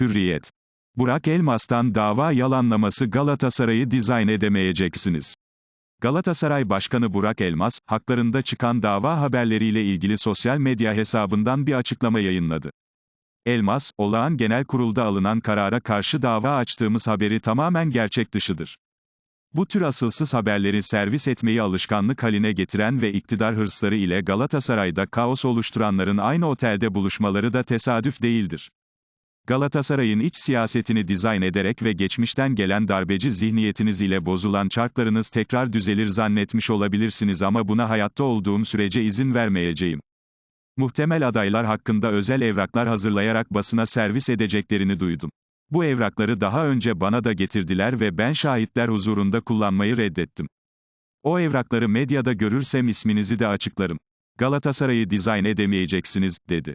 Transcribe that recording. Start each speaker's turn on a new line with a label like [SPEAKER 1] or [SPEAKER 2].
[SPEAKER 1] Hürriyet. Burak Elmas'tan dava yalanlaması Galatasaray'ı dizayn edemeyeceksiniz. Galatasaray Başkanı Burak Elmas, haklarında çıkan dava haberleriyle ilgili sosyal medya hesabından bir açıklama yayınladı. Elmas, olağan genel kurulda alınan karara karşı dava açtığımız haberi tamamen gerçek dışıdır. Bu tür asılsız haberleri servis etmeyi alışkanlık haline getiren ve iktidar hırsları ile Galatasaray'da kaos oluşturanların aynı otelde buluşmaları da tesadüf değildir. Galatasaray'ın iç siyasetini dizayn ederek ve geçmişten gelen darbeci zihniyetiniz ile bozulan çarklarınız tekrar düzelir zannetmiş olabilirsiniz ama buna hayatta olduğum sürece izin vermeyeceğim. Muhtemel adaylar hakkında özel evraklar hazırlayarak basına servis edeceklerini duydum. Bu evrakları daha önce bana da getirdiler ve ben şahitler huzurunda kullanmayı reddettim. O evrakları medyada görürsem isminizi de açıklarım. Galatasaray'ı dizayn edemeyeceksiniz, dedi.